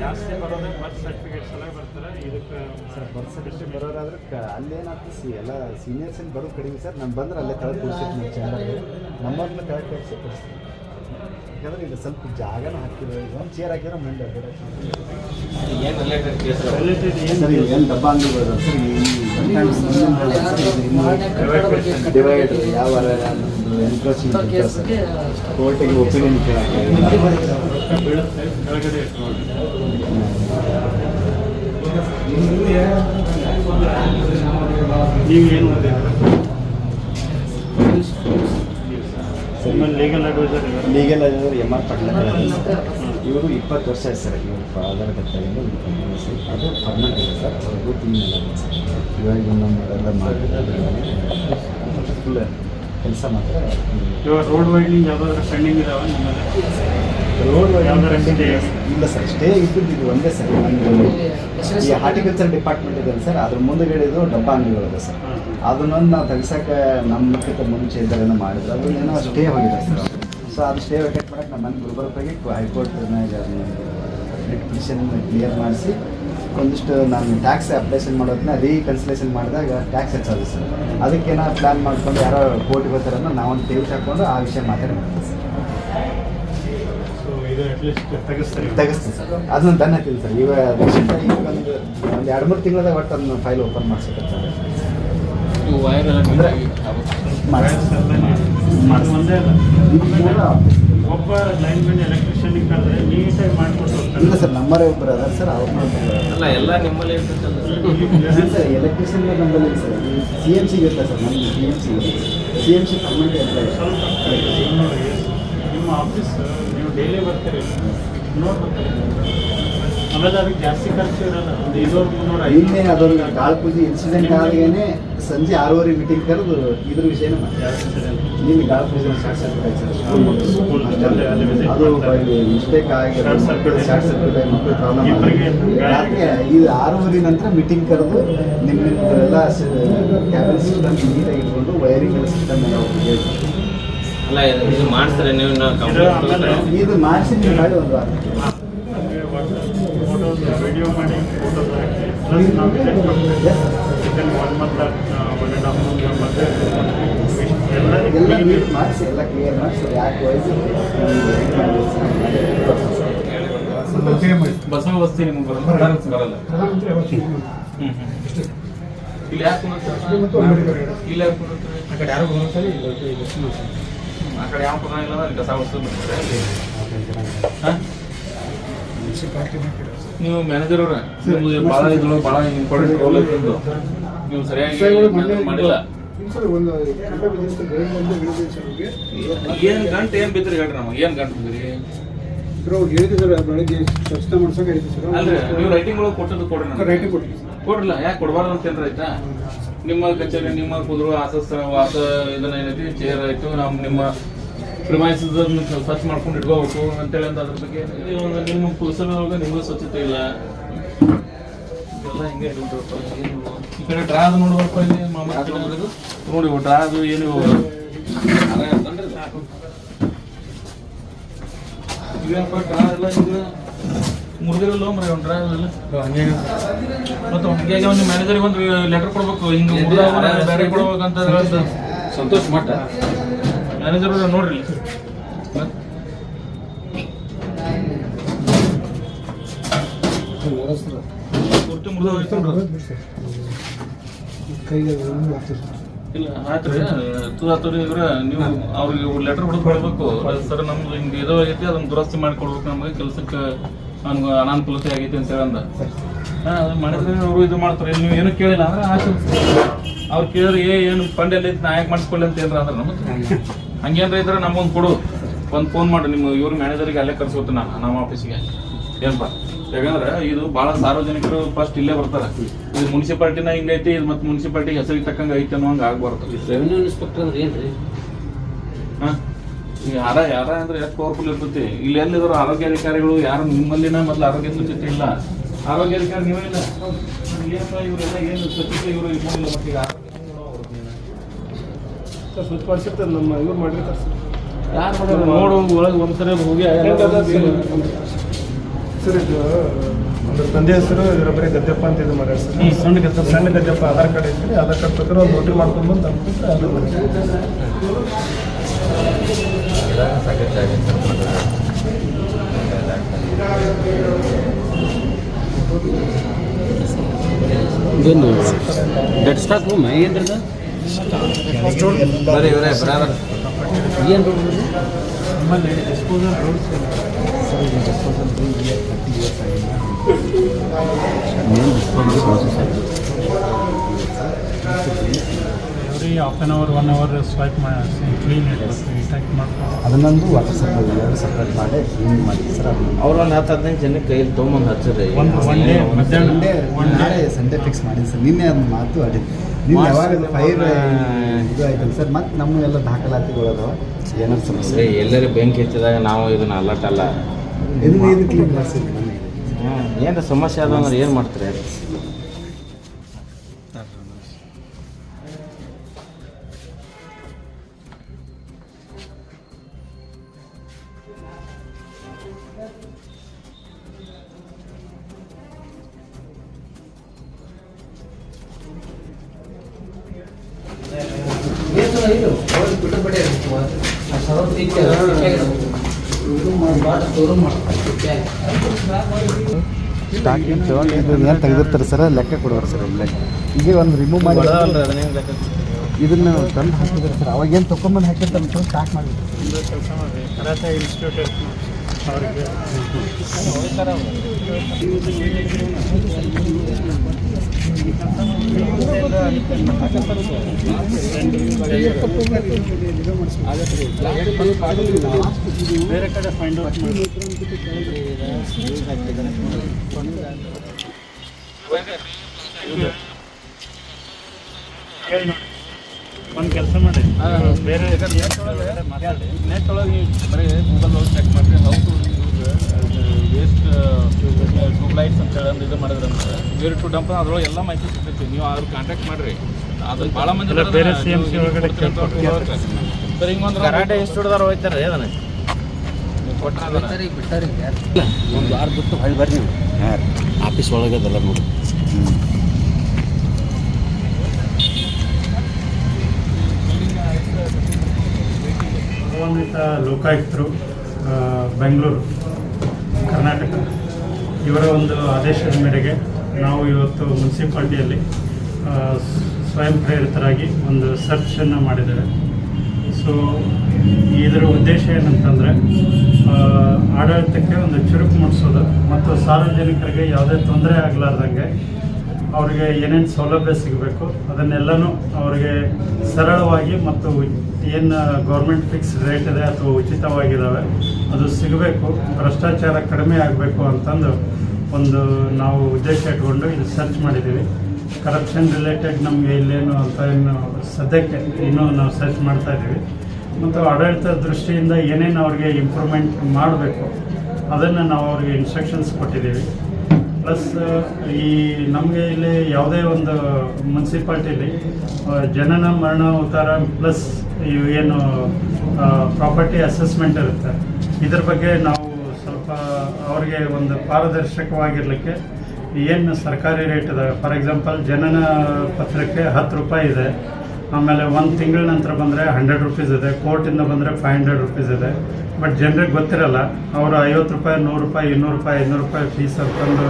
ಜಾಸ್ತಿ ಬರೋದೇ ಬರ್ತ್ ಸರ್ಟಿಫಿಕೇಟ್ಸ್ ಎಲ್ಲ ಬರ್ತಾರೆ. ಇದಕ್ಕೆ ಸರ್ ಬರ್ತ್ ಸರ್ಟಿಫಿಕೇಟ್ ಬರೋರಾದ್ರೆ ಕ ಅಲ್ಲೇನಾಗ್ತದೆ ಸಿ ಎಲ್ಲ ಸೀನಿಯರ್ಸ್ ಏನು ಬರೋದು ಕಡಿಮೆ ಸರ್. ನಾನು ಬಂದ್ರೆ ಅಲ್ಲೇ ಕೆಳಗೆ ಕೂರಿಸಿರ್ತೀನಿ ಚಾನಲ್ಗೆ ನಮ್ಮವ್ರನ್ನ ಕೆಳಗೆ ಕೂರಿಸಿ ಕೊಡಿಸ್ತೀನಿ ಯಾಕಂದ್ರೆ ಇದು ಸ್ವಲ್ಪ ಜಾಗನ ಹಾಕಿದ್ರು ಈಗ ಒಂದು ಚೇರ್ ಹಾಕಿದ್ರೆ ಮಂಡ್ಯ ಸರ್ ಏನು ಡಬ್ಬ ಅಂಗಡಿಗಳು ಸರ್ ಯಾವ ಸರ್. ಕೋರ್ಟಿಗೆ ಒಪಿನಿಯನ್ ಕೇಳಕ್ಕೆ ಬೀಳುತ್ತೆ legal adviser legal adviser M R Patla ಇವರು ಇಪ್ಪತ್ತು ವರ್ಷ ಆಯ್ತು ಸರ್ ಇವರು ಫಾದರ್ ಸರ್. ಅದು ಪರ್ಮನೆಂಟ್ ಇದೆ ಸರ್. ಅವ್ರಿಗೂ ಎಲ್ಲ ಸರ್. ಇವಾಗ ನಮ್ಮದೆಲ್ಲ ಮಾಡಿದ್ರೆ ಫುಲ್ ಕೆಲಸ ಮಾತ್ರ ಇವಾಗ ರೋಡ್ ವೈಡಿಂಗ್ ಯಾವ್ದಾದ್ರು ಪೆಂಡಿಂಗ್ ಇದಾವೆ ನಿಮ್ಮಲ್ಲಿ? Road stay? ಇಲ್ಲ ಸರ್. ಸ್ಟೇ ಇದ್ದಿದ್ದು ಇದು ಒಂದೇ ಸರ್. ಈ ಹಾರ್ಟಿಕಲ್ಚರ್ ಡಿಪಾರ್ಟ್ಮೆಂಟ್ ಇದೆ ಸರ್. ಅದ್ರ ಮುಂದುಗಡೆದು ಡಬ್ಬ ಅಂಗಡಿಗಳಿದೆ ಸರ್ ಅದನ್ನೊಂದು ನಾವು ತೆಗ್ಸೋಕ್ಕೆ ನಮ್ಮ ಮುಖ್ಯ ಮುಂಚೆ ಇದ್ದಾರೆ ಮಾಡಿದ್ರು. ಅದು ಏನೋ ಸ್ಟೇ ಹೋಗಿದೆ ಸರ್. ಸೊ ಅದು ಸ್ಟೇ ವೆಕೆಟ್ ಮಾಡಕ್ಕೆ ನಮ್ಮ ಮನೆ ಗುಲ್ಬರ್ಗ ಹೈಕೋರ್ಟ್ ಹೈಕೋರ್ಟ್ನಾಗ ಪಿಟಿಷನ್ ಕ್ಲಿಯರ್ ಮಾಡಿಸಿ ಒಂದಿಷ್ಟು ನಾನು ಟ್ಯಾಕ್ಸ್ ಅಪ್ಲೇಷನ್ ಮಾಡೋದನ್ನ ರೀಕನ್ಸಲೇಷನ್ ಮಾಡಿದಾಗ ಟ್ಯಾಕ್ಸ್ ಹೆಚ್ಚಾಗುತ್ತೆ ಸರ್. ಅದಕ್ಕೆ ಪ್ಲಾನ್ ಪ್ಲ್ಯಾನ್ ಮಾಡ್ಕೊಂಡು ಯಾರೋ ಕೋರ್ಟಿಗೆ ಹೋಗ್ತಾರನ್ನ ನಾವೊಂದು ಟೇಬಲ್ ಹಾಕ್ಕೊಂಡು ಆ ವಿಷಯ ಮಾತಾಡಿ ಮಾಡ್ತೀವಿ ಸರ್. ತೆಗಿಸ್ತೀನಿ ಸರ್. ಅದನ್ನ ದನ್ನ ಸರ್. ರೀಸೆಂಟ್ ಈಗ ಒಂದು ಒಂದು ಎರಡು ಮೂರು ತಿಂಗಳದಾಗ ಒಟ್ಟು ಅದನ್ನ ಫೈಲ್ ಓಪನ್ ಮಾಡಿಸ್ಬೇಕು ಒಬ್ಬ ಲೈನ್ ಮ್ಯಾನ್ ಎಲೆಕ್ಟ್ರಿಷಿಯನ್ ಕರೆದ್ರೆ ನೀಟಾಗಿ ಮಾಡ್ಕೊಟ್ಟು ಇಲ್ಲ ಸರ್ ನಮ್ಮರೇ ಒಬ್ಬರು ಅದಾರ ಸರ್ ಅವ್ರು ಅಲ್ಲ ಎಲ್ಲ ನಿಮ್ಮಲ್ಲಿ ಸರ್ ಎಲೆಕ್ಟ್ರಿಷಿಯನ್ ನಮ್ಮಲ್ಲಿ ಸರ್ ಸಿ ಎಂ ಸಿಗೆ ಇರ್ತಾರೆ ಸರ್ ನಮ್ಮ C M C C M C government employee ಸ್ವಲ್ಪ ನೋಡಿ ನಿಮ್ಮ ಆಫೀಸ್ ನೀವು ಡೈಲಿ ಬರ್ತೀರಿ? ನೋಡ್ಬೇಕು ನಿನ್ನೆ ಅದೊಂದು ಕಾಲ್ ಪೂಜೆ ಇನ್ಸಿಡೆಂಟ್ ಆದಾಗೇನೆ ಸಂಜೆ ಆರೂವರೆ ಮೀಟಿಂಗ್ ಕರೆದು ಇದ್ರ ವಿಷಯನ ನಿಮ್ಗೆ ಕಾಲ್ ಪೂಜೆ ಅದು ಮಿಸ್ಟೇಕ್ ಆಗಿ. ಶಾರ್ಟ್ ಸರ್ಕ್ಯೂಟ್ ಆಗಿ ಮಕ್ಕಳು ಪ್ರಾಬ್ಲಮ್ ರಾತ್ರಿ ಇದು ಆರೂವರೆ ನಂತರ ಮೀಟಿಂಗ್ ಕರೆದು ನಿಮ್ಮ ಎಲ್ಲ ಸಿಸ್ಟಮ್ ನೀಟಾಗಿ ಇಟ್ಕೊಂಡು ವೈರಿಂಗ್ ಸಿಸ್ಟಮ್ ಎಲ್ಲ ಅಲ್ಲ ಇದು- ಮಾಡ್ತಾರೆ ನೀವು ಇದು ಮಾಡಿಸಿ ನೀವು ಮಾಡಿ ಒಂದು ವಾರ. ವಿಡಿಯೋ ಮಾಡಿ ಫೋಟೋಸ್ ಹಾಕಿ ಪ್ಲಸ್ ನಾವು chicken one month one and half month ಎಲ್ಲ ಎಲ್ಲ ನೀಟ್ ಮಾಡಿಸಿ ಎಲ್ಲ ಕ್ಲಿಯರ್ ಮಾಡಿಸಿ ಯಾಕೆ ವಯಸ್ಸು ಬಸವ ವಸ್ತಿ ನಿಮ್ಗೆ ಬರಲ್ಲ ಬರಲ್ಲ ಹ್ಮ್, ಹ್ಮ್. ಇಲ್ಲಿ ಯಾಕೆ ಆ ಇಲ್ಲಿ ಯಾಕೆ ಕುಂದಿರ್ತಾರೆ? ಆ ಕಡೆ ಯಾವ ಪುನಃ ಇಲ್ಲ ಅಲ್ಲಿ ಕಸ ವಸ್ತು ಬರ್ತಾರೆ ಹಾಂ ಹಾ? ನೀವು ಮ್ಯಾನೇಜರ್ ಅವ್ರ ನಿಮ್ದು ಭಾಳ ಇದ್ರೊಳಗೆ ಭಾಳ ಇಂಪಾರ್ಟೆಂಟ್ ರೋಲ್ ಐತೆ ನೀವು ಸರಿಯಾಗಿ manage ಮಾಡಿಲ್ಲ. ಏನು ಗಂಟೆ ಏನು ಬಿದ್ರಿ ಹೇಳ್ರಿ ನಮಗೆ ಏನು ಗಂಟೆ ಬಿದ್ರಿ ಅಲ್ರಿ ನೀವು ರೈಟಿಂಗ್ ಒಳಗೆ ಕೊಟ್ಟದ್ದು ಕೊಡ್ರಿ ನಮ್ಗೆ. ರೈಟಿಂಗ್ ಕೊಡ್ತೀವಿ ಕೊಡ್ರಲ್ಲ ಯಾಕೆ ಕೊಡಬಾರ್ದು ಅಂತ ಏನ್ರ ಆಯ್ತಾ? ನಿಮ್ಮ ಕಚೇರಿ ನಿಮ್ಮ ಕುದುರು ಆಸಸ್ ವಾಸ ಇದನ್ನ ಏನೈತಿ ಚೇರ್ ಆಯ್ತು ನಮ್ಮ ನಿಮ್ಮ ಪ್ರಿಮೈಸಸ್ ಸ್ವಚ್ಛ ಮಾಡ್ಕೊಂಡು ಇಟ್ಕೋಬೇಕು ಅಂತೇಳಿ ಅಂತ ಅದ್ರ ಬಗ್ಗೆ. ನಿಮ್ಮ ಒಂದು ನಿಮ್ಮ ಪುಸ್ತಕದೊಳಗೆ ನಿಮಗೂ ಸ್ವಚ್ಛತೆ ಇಲ್ಲ. ಹಿಂಗೆ? ಈ ಕಡೆ ಡ್ರಾ ಅದು ನೋಡ್ಬೇಕು ಇಲ್ಲಿ ನೋಡಿ ಡ್ರಾ ಅದು ಏನು ಇವೇನಪ್ಪ ಡ್ರಾ ಎಲ್ಲ ಈಗ ಮುರಿದಿರಲ್ಲ ಮರ ಒಂದು ಡ್ರಾ ಎಲ್ಲ ಮತ್ತು ಹಂಗಾಗಿ ಒಂದು ಮ್ಯಾನೇಜರ್ಗೆ ಒಂದು ಲೆಟರ್ ಕೊಡ್ಬೇಕು. ಹಿಂಗೆ ಬೇರೆ ಕೊಡ್ಬೇಕಂತ ಸಂತೋಷ ಸಂತೋಷ್ ಮಟ್ಟ ಮ್ಯಾನೇಜರ್ ನೋಡ್ರಿ. ಇಲ್ಲಿ. ಆಯ್ತು ತುದಾತವ್ರಿ ಇವ್ರ ನೀವು ಅವ್ರಿಗೆ ಲೆಟರ್ ಹೊಡೆದು ಸರ್, ನಮ್ದು ಹಿಂಗೆ ಇದು ಆಗೈತಿ, ಅದನ್ನ ದುರಸ್ತಿ ಮಾಡಿ ಕೊಡ್ಬೇಕು ನಮಗೆ. ಕೆಲ್ಸಕ್ಕೆ ನನ್ಗೆ ಅನಾನುಕೂಲತೆ ಆಗೈತಿ ಅಂತ ಹೇಳಂದ. ಮಾಡಿದ್ರೆ ಅವರು ಇದು ಮಾಡ್ತಾರೆ. ನೀವು ಏನು ಕೇಳಿಲ್ಲ ಅಂದ್ರೆ ಅವ್ರು ಕೇಳಿದ್ರೆ ಏನು ಫಂಡ್ ಎಲ್ಲ ಐತಿ, ನಾ ಯಾಕೆ ಮಾಡಿಸ್ಕೊಳ್ಳಿ ಅಂತ ಏನ್ರ ಅಂದ್ರೆ ನಮಗೆ. ಹಂಗೇನ್ರ ಇದ್ರೆ ನಮಗೊಂದು ಕೊಡು. ಒಂದು ಫೋನ್ ಮಾಡಿ. ನಿಮ್ಮ ಇವ್ರ ಮ್ಯಾನೇಜರ್ಗೆ ಅಲ್ಲೇ ಕರ್ಸ್ಕೊತೀನಿ ನಾನು ನಮ್ಮ ಆಫೀಸಿಗೆ ಏನಪ್ಪ ಯಾಕಂದ್ರೆ ಇದು ಭಾಳ ಸಾರ್ವಜನಿಕರು ಫಸ್ಟ್ ಇಲ್ಲೇ ಬರ್ತಾರೆ. ಇದು ಮುನ್ಸಿಪಾಲ್ಟಿನ ಹಿಂಗೈತಿ ಇದು ಮತ್ತೆ ಮುನ್ಸಿಪಾಲ್ಟಿ ಹೆಸರಿಗೆ ತಕ್ಕಂಗೆ ಐತೆ ಅನ್ನೋ ಹಂಗೆ ಆಗ್ಬಾರ್ದು ರೆವೆನ್ಯೂ ಇನ್ಸ್ಪೆಕ್ಟರ್ ಅಂದ್ರೆ ಏನ್ರಿ? ಹಾ? ಈಗ ಯಾರ ಯಾರ ಅಂದ್ರೆ ಎಷ್ಟು ಪವರ್ಫುಲ್ ಇರ್ತೈತಿ? ಇಲ್ಲಿ ಎಲ್ಲಿದ್ರು ಆರೋಗ್ಯ ಅಧಿಕಾರಿಗಳು ಯಾರು ನಿಮ್ಮಲ್ಲಿನ ಮೊದಲು ಆರೋಗ್ಯ ಸ್ವಚ್ಛತೆ ಇಲ್ಲ. ಆರೋಗ್ಯ ಅಧಿಕಾರಿ ನೀವೇ ಇಲ್ಲ. ಇವರೆಲ್ಲ ಏನು ಸ್ವಚ್ಛತೆ ಇವರು ಇಲ್ಲ ಸರ್ ಸ್ವಚ್ಛ ಮಾಡಿಸಿರ್ತಾರೆ ನಮ್ಮ ಇವ್ರು ಮಾಡಿರ್ತಾರೆ ಸರ್ ನೋಡು ಒಳಗೆ ಒಂದ್ಸರಿ ಹೋಗಿ ಸರ್ ಇದು ಒಂದು ತಂದೆ ಹೆಸರು ಇದರ ಬರೀ ಗದ್ದೆಪ್ಪ ಅಂತ ಇದು ಮಾಡ್ಯಾರ ಸರ್. ಸಣ್ಣ ಗದ್ದೆಪ್ಪ. ಸಣ್ಣ ಗದ್ದೆಪ್ಪ ಆಧಾರ್ ಕಾರ್ಡ್ ಐತ್ರಿ ಆಧಾರ್ ಕಾರ್ಡ್ ಪ್ರಕಾರ ಒಂದು ನೋಟ್ರಿ ಮಾಡ್ಕೊಂಡು ಬಂದು ತಂದ್ಬಿಟ್ರೆ ಅದು ಇದೊಂದು ಡೆಡ್ ಸ್ಟಾಕ್ ರೂಮ್ ಏನ್ರಿ ಬರ್ರಿ ಇವರೇ ಬ್ರಾದರ್ ಏನು ನಮ್ಮಲ್ಲಿ disposal rules every half an hour one hour swipe ಮಾಡಿ ಕ್ಲೀನ್ ಇಟ್ಬೇಕು ಟೈಪ್ ಮಾಡ್ಕೊಂಡು. ಅದನ್ನೊಂದು ವಾಟರ್ ಸಪ್ಲೈ ಎರಡು ಸಪ್ರೇಟ್ ಮಾಡಿ ಕ್ಲೀನ್ ಮಾಡಿ. ಸರ್ ಅವ್ರು ಒಂದು ಹತ್ತು ಹದಿನೈದು ಜನಕ್ಕೆ ಕೈಯಲ್ಲಿ ತೊಗೊಂಬಂದು ಹಚ್ಚಿರಿ ಒಂದು ಒನ್ ಡೇ ಮಧ್ಯಾಹ್ನ ಸಂಡೇ ಫಿಕ್ಸ್ ಮಾಡಿ ಸರ್. ನಿನ್ನೆ ಅದನ್ನ ಮಾತು ಆಡಿದ್ದು ಯಾವಾಗ ಫೈರ್ ಇದು ಆಯ್ತಲ್ಲ ಸರ್? ಮತ್ತೆ ನಮ್ಮ ಎಲ್ಲ ದಾಖಲಾತಿಗಳದಾವ ಏನಾದ್ರು ಸಮಸ್ಯೆ ಎಲ್ಲರೂ ಬೆಂಕಿ ಹೆಚ್ಚಿದಾಗ ನಾವು ಇದನ್ನ ಅಲರ್ಟ್ ಅಲ್ಲ. ಇದನ್ನ ಕ್ಲೀನ್ ಏನಾರ ಸಮಸ್ಯೆ ಅದ ಅಂದ್ರೆ ಏನು ಮಾಡ್ತಾರೆ? ಏನು ತೆಗೆದಿರ್ತಾರೆ ಸರ್? ಲೆಕ್ಕ ಕೊಡೋರು ಸರ್ ಲೆಕ್ಕ ಹೀಗೆ ಒಂದು ರಿಮೂವ್ ಮಾಡಿ ಇದನ್ನ ತಂದು ಹಾಕಿದ್ರೆ ಸರ್ ಅವಾಗ ಏನು ತೊಗೊಂಬಂದು ಹಾಕಿರ್ತಾರೆ ಅಂತ ಸ್ಟಾಕ್ ಮಾಡಿ ಒಂದು ಕೆಲಸ ಮಾಡಿ ಕರಾಟೆ ಇನ್ಸ್ಟಿಟ್ಯೂಟ್ ಅವರಿಗೆ. ಬೇರೆ ಕಡೆ ಫೈಂಡ್ ಔಟ್ ಮಾಡಿ ಒಂದು ಕೆಲಸ ಮಾಡಿ ಬೇರೆ ನೆಟ್ ಒಳಗೆ ಬರೀ ಗೂಗಲ್ ಒಳಗೆ ಚೆಕ್ ಮಾಡಿರಿ how to waste tube lights ಅಂತ ಹೇಳಿ ಒಂದು ಇದು ಮಾಡಿದ್ರೆ ಅಂದ್ರೆ ವೇರ್ ಟು ಡಂಪ್ ಅದ್ರೊಳಗೆ ಎಲ್ಲ ಮಾಹಿತಿ ಸಿಗ್ತೈತಿ ನೀವು ಅದ್ರ ಕಾಂಟ್ಯಾಕ್ಟ್ ಮಾಡಿರಿ ಅದು ಭಾಳ ಮಂದಿ ಬೇರೆ ಸಿ ಒಳಗಡೆ ಸರ್ ಸರ್ ಹಿಂಗೊಂದು ಕರಾಟೆ ಇನ್ಸ್ಟಿಟ್ಯೂಟ್ದವ್ರು ಹೋಗ್ತಾರೆ ಅದನ್ನ. ಕೊಟ್ಟರೆ ಒಂದು ವಾರ ಬಿಟ್ಟು ಬರ್ರಿ ನೀವು ಆಫೀಸ್ ಒಳಗೆ ಅದೆಲ್ಲ ನೋಡಿ ಸಂಬಂಧಿತ ಲೋಕಾಯುಕ್ತರು ಬೆಂಗಳೂರು, ಕರ್ನಾಟಕ, ಇವರ ಒಂದು ಆದೇಶದ ಮೇರೆಗೆ ನಾವು ಇವತ್ತು ಮುನ್ಸಿಪಾಲ್ಟಿಯಲ್ಲಿ ಸ್ವಯಂ ಪ್ರೇರಿತರಾಗಿ ಒಂದು ಸರ್ಚನ್ನು ಮಾಡಿದ್ದೇವೆ. ಸೊ ಇದರ ಉದ್ದೇಶ ಏನಂತಂದರೆ ಆಡಳಿತಕ್ಕೆ ಒಂದು ಚುರುಕು ಮೂಡಿಸೋದು ಮತ್ತು ಸಾರ್ವಜನಿಕರಿಗೆ ಯಾವುದೇ ತೊಂದರೆ ಆಗಲಾರ್ದಂಗೆ ಅವರಿಗೆ ಏನೇನು ಸೌಲಭ್ಯ ಸಿಗಬೇಕು, ಅದನ್ನೆಲ್ಲನೂ ಅವರಿಗೆ ಸರಳವಾಗಿ ಮತ್ತು ಏನು ಗೌರ್ಮೆಂಟ್ ಫಿಕ್ಸ್ ರೇಟ್ ಇದೆ ಅಥವಾ ಉಚಿತವಾಗಿದ್ದಾವೆ ಅದು ಸಿಗಬೇಕು, ಭ್ರಷ್ಟಾಚಾರ ಕಡಿಮೆ ಆಗಬೇಕು ಅಂತಂದು ಒಂದು ನಾವು ಉದ್ದೇಶ ಇಟ್ಕೊಂಡು ಇದು ಸರ್ಚ್ ಮಾಡಿದ್ದೀವಿ ಕರಪ್ಷನ್ ರಿಲೇಟೆಡ್ ನಮಗೆ ಇಲ್ಲೇನು ಅಂತ ಏನು ಸದ್ಯಕ್ಕೆ ಇನ್ನೂ ನಾವು ಸರ್ಚ್ ಮಾಡ್ತಾ ಇದ್ದೀವಿ ಮತ್ತು ಆಡಳಿತ ದೃಷ್ಟಿಯಿಂದ ಏನೇನು ಅವ್ರಿಗೆ ಇಂಪ್ರೂವ್ಮೆಂಟ್ ಮಾಡಬೇಕು, ಅದನ್ನು ನಾವು ಅವ್ರಿಗೆ ಇನ್ಸ್ಟ್ರಕ್ಷನ್ಸ್ ಕೊಟ್ಟಿದ್ದೀವಿ. ಪ್ಲಸ್ ಈ ನಮಗೆ ಇಲ್ಲಿ ಯಾವುದೇ ಒಂದು ಮುನ್ಸಿಪಾಲ್ಟಿಲಿ ಜನನ ಮರಣ ಉತ್ತಾರ ಪ್ಲಸ್ ಏನು ಪ್ರಾಪರ್ಟಿ ಅಸೆಸ್ಮೆಂಟ್ ಇರುತ್ತೆ. ಇದ್ರ ಬಗ್ಗೆ ನಾವು ಸ್ವಲ್ಪ ಅವ್ರಿಗೆ ಒಂದು ಪಾರದರ್ಶಕವಾಗಿರಲಿಕ್ಕೆ ಏನು ಸರ್ಕಾರಿ ರೇಟ್ ಇದೆ. ಫಾರ್ ಎಕ್ಸಾಂಪಲ್ ಜನನ ಪತ್ರಕ್ಕೆ ಹತ್ತು ರೂಪಾಯಿ ಇದೆ. ಆಮೇಲೆ ಒಂದು ತಿಂಗಳ ನಂತರ ಬಂದರೆ ಹಂಡ್ರೆಡ್ ರುಪೀಸ್ ಇದೆ ಕೋರ್ಟಿಂದ ಬಂದರೆ ಫೈವ್ ಹಂಡ್ರೆಡ್ ರುಪೀಸ್ ಇದೆ. ಬಟ್ ಜನರಿಗೆ ಗೊತ್ತಿರಲ್ಲ, ಅವರು ಐವತ್ತು ರೂಪಾಯಿ, ನೂರು ರೂಪಾಯಿ, ಇನ್ನೂರು ರೂಪಾಯಿ, ಐನೂರು ರೂಪಾಯಿ ಫೀಸ್ ಹಾಕೊಂಡು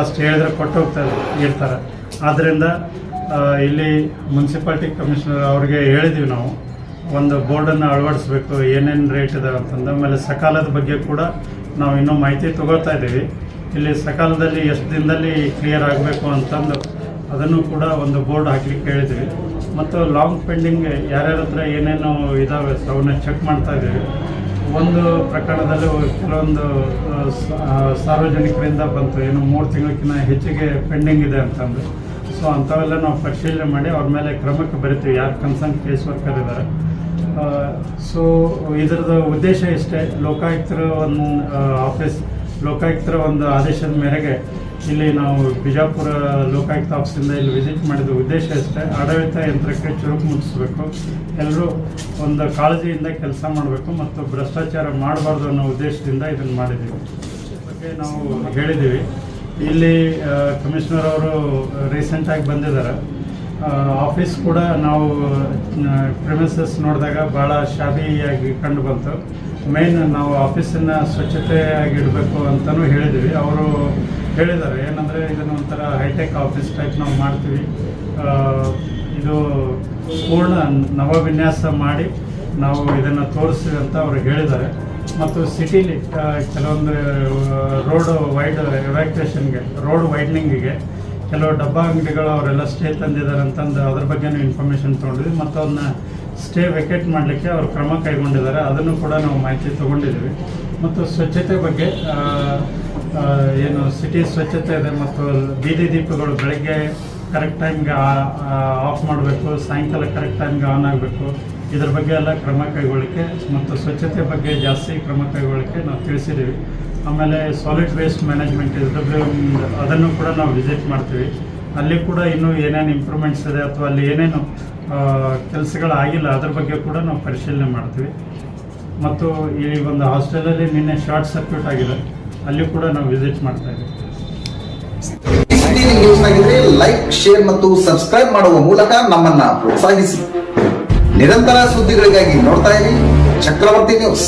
ಅಷ್ಟು ಹೇಳಿದ್ರೆ ಕೊಟ್ಟು ಹೋಗ್ತಾ ಇರ್ತಾರೆ. ಆದ್ದರಿಂದ ಇಲ್ಲಿ ಮುನ್ಸಿಪಾಲ್ಟಿ ಕಮಿಷನರ್ ಅವ್ರಿಗೆ ಹೇಳಿದ್ದೀವಿ ನಾವು, ಒಂದು ಬೋರ್ಡನ್ನು ಅಳವಡಿಸ್ಬೇಕು, ಏನೇನು ರೇಟ್ ಇದೆ ಅಂತಂದು. ಆಮೇಲೆ ಸಕಾಲದ ಬಗ್ಗೆ ಕೂಡ ನಾವು ಇನ್ನೂ ಮಾಹಿತಿ ತೊಗೊಳ್ತಾ ಇದ್ದೀವಿ. ಇಲ್ಲಿ ಸಕಾಲದಲ್ಲಿ ಎಷ್ಟು ದಿನದಲ್ಲಿ ಕ್ಲಿಯರ್ ಆಗಬೇಕು ಅಂತಂದು, ಅದನ್ನು ಕೂಡ ಒಂದು ಬೋರ್ಡ್ ಹಾಕ್ಲಿಕ್ಕೆ ಹೇಳಿದ್ವಿ. ಮತ್ತು ಲಾಂಗ್ ಪೆಂಡಿಂಗ್ ಯಾರ್ಯಾರ ಹತ್ರ ಏನೇನು ಇದಾವೆ ಸೊ ಅವನ್ನ ಚೆಕ್ ಮಾಡ್ತಾ ಇದ್ದೀವಿ. ಒಂದು ಪ್ರಕರಣದಲ್ಲಿ ಕೆಲವೊಂದು ಸಾರ್ವಜನಿಕರಿಂದ ಬಂತು. ಏನು ಮೂರು ತಿಂಗಳಕ್ಕಿಂತ ಹೆಚ್ಚಿಗೆ ಪೆಂಡಿಂಗ್ ಇದೆ ಅಂತಂದು. ಸೊ ಅಂಥವೆಲ್ಲ ನಾವು ಪರಿಶೀಲನೆ ಮಾಡಿ ಅವ್ರ ಮೇಲೆ ಕ್ರಮಕ್ಕೆ ಬರಿತೀವಿ. ಯಾರು ಕನ್ಸರ್ನ್ ಕೇಸ್ ವರ್ಕರ್ ಇದ್ದಾರೆ ಸೊ ಇದ್ರದ್ದು ಉದ್ದೇಶ ಇಷ್ಟೇ ಲೋಕಾಯುಕ್ತರ ಒಂದು ಆಫೀಸ್ ಲೋಕಾಯುಕ್ತರ ಒಂದು ಆದೇಶದ ಮೇರೆಗೆ ಇಲ್ಲಿ ನಾವು ಬಿಜಾಪುರ ಲೋಕಾಯುಕ್ತ ಆಫೀಸಿಂದ ಇಲ್ಲಿ ವಿಸಿಟ್ ಮಾಡಿದ ಉದ್ದೇಶ ಅಷ್ಟೇ. ಆಡಳಿತ ಯಂತ್ರಕ್ಕೆ ಚುರುಕು ಮುಟ್ಟಿಸ್ಬೇಕು. ಎಲ್ಲರೂ ಒಂದು ಕಾಳಜಿಯಿಂದ ಕೆಲಸ ಮಾಡಬೇಕು ಮತ್ತು ಭ್ರಷ್ಟಾಚಾರ ಮಾಡಬಾರ್ದು ಅನ್ನೋ ಉದ್ದೇಶದಿಂದ ಇದನ್ನು ಮಾಡಿದ್ದೀವಿ. ಬಗ್ಗೆ ನಾವು ಹೇಳಿದ್ದೀವಿ. ಇಲ್ಲಿ ಕಮಿಷನರ್ ಅವರು ರೀಸೆಂಟಾಗಿ ಬಂದಿದ್ದಾರೆ. ಆಫೀಸ್ ಕೂಡ ನಾವು ಪ್ರಿಮಿಸಸ್ ನೋಡಿದಾಗ ಭಾಳ ಶಾಬಿಯಾಗಿ ಕಂಡು ಬಂತು. ಮೇನ್ ನಾವು ಆಫೀಸನ್ನು ಸ್ವಚ್ಛತೆಯಾಗಿ ಇಡಬೇಕು ಅಂತಲೂ ಹೇಳಿದ್ದೀವಿ. ಅವರು ಹೇಳಿದ್ದಾರೆ. ಏನಂದರೆ ಇದನ್ನು ಒಂಥರ ಹೈಟೆಕ್ ಆಫೀಸ್ ಟೈಪ್ ನಾವು ಮಾಡ್ತೀವಿ. ಇದು ಪೂರ್ಣ ನವ ವಿನ್ಯಾಸ ಮಾಡಿ ನಾವು ಇದನ್ನು ತೋರಿಸ್ತೀವಿ ಅಂತ ಅವರು ಹೇಳಿದ್ದಾರೆ. ಮತ್ತು ಸಿಟಿಲಿ ಕೆಲವೊಂದು ರೋಡ್ ವೈಡ್ ಎವ್ಯಾಕ್ಟೇಷನ್ಗೆ ರೋಡ್ ವೈಡ್ನಿಂಗಿಗೆ ಕೆಲವು ಡಬ್ಬಾ ಅಂಗಡಿಗಳು ಅವರೆಲ್ಲ ಸ್ಟೇ ತಂದಿದ್ದಾರೆ ಅಂತಂದು ಅದ್ರ ಬಗ್ಗೆನೂ ಇನ್ಫಾರ್ಮೇಷನ್ ತೊಗೊಂಡಿದ್ವಿ. ಮತ್ತು ಅದನ್ನ ಸ್ಟೇ ವೆಕೇಟ್ ಮಾಡಲಿಕ್ಕೆ ಅವರು ಕ್ರಮ ಕೈಗೊಂಡಿದ್ದಾರೆ. ಅದನ್ನು ಕೂಡ ನಾವು ಮಾಹಿತಿ ತೊಗೊಂಡಿದ್ದೀವಿ. ಮತ್ತು ಸ್ವಚ್ಛತೆ ಬಗ್ಗೆ ಏನು ಸಿಟಿ ಸ್ವಚ್ಛತೆ ಇದೆ ಮತ್ತು ಬೀದಿ ದೀಪಗಳು ಬೆಳಗ್ಗೆ ಕರೆಕ್ಟ್ ಟೈಮ್ಗೆ ಆಫ್ ಮಾಡಬೇಕು, ಸಾಯಂಕಾಲ ಕರೆಕ್ಟ್ ಟೈಮ್ಗೆ ಆನ್ ಆಗಬೇಕು. ಇದ್ರ ಬಗ್ಗೆ ಎಲ್ಲ ಕ್ರಮ ಕೈಗೊಳ್ಳಿಕ್ಕೆ ಮತ್ತು ಸ್ವಚ್ಛತೆ ಬಗ್ಗೆ ಜಾಸ್ತಿ ಕ್ರಮ ಕೈಗೊಳ್ಳಿಕ್ಕೆ ನಾವು ತಿಳಿಸಿದ್ದೀವಿ. ಆಮೇಲೆ ಸಾಲಿಡ್ ವೇಸ್ಟ್ ಮ್ಯಾನೇಜ್ಮೆಂಟ್ ಡಬ್ಲ್ಯೂ ಅದನ್ನು ಕೂಡ ನಾವು ವಿಸಿಟ್ ಮಾಡ್ತೀವಿ. ಅಲ್ಲಿ ಕೂಡ ಇನ್ನೂ ಏನೇನು ಇಂಪ್ರೂವ್ಮೆಂಟ್ಸ್ ಇದೆ ಅಥವಾ ಅಲ್ಲಿ ಏನೇನು ಕೆಲಸಗಳಾಗಿಲ್ಲ ಅದ್ರ ಬಗ್ಗೆ ಕೂಡ ನಾವು ಪರಿಶೀಲನೆ ಮಾಡ್ತೀವಿ. ಮತ್ತು ಈ ಒಂದು ಹಾಸ್ಟೆಲಲ್ಲಿ ನಿನ್ನೆ ಶಾರ್ಟ್ ಸರ್ಕ್ಯೂಟ್ ಆಗಿದೆ. ಅಲ್ಲಿ ಕೂಡ ನಾವು ವಿಸಿಟ್ ಮಾಡ್ತಾ ಇದ್ದೀವಿ. ನ್ಯೂಸ್ ಆಗಿದ್ರೆ ಲೈಕ್ ಶೇರ್ ಮತ್ತು ಸಬ್ಸ್ಕ್ರೈಬ್ ಮಾಡುವ ಮೂಲಕ ನಮ್ಮನ್ನ ಪ್ರೋತ್ಸಾಹಿಸಿ. ನಿರಂತರ ಸುದ್ದಿಗಳಿಗಾಗಿ ನೋಡ್ತಾ ಇರಿ. ಚಕ್ರವರ್ತಿ ನ್ಯೂಸ್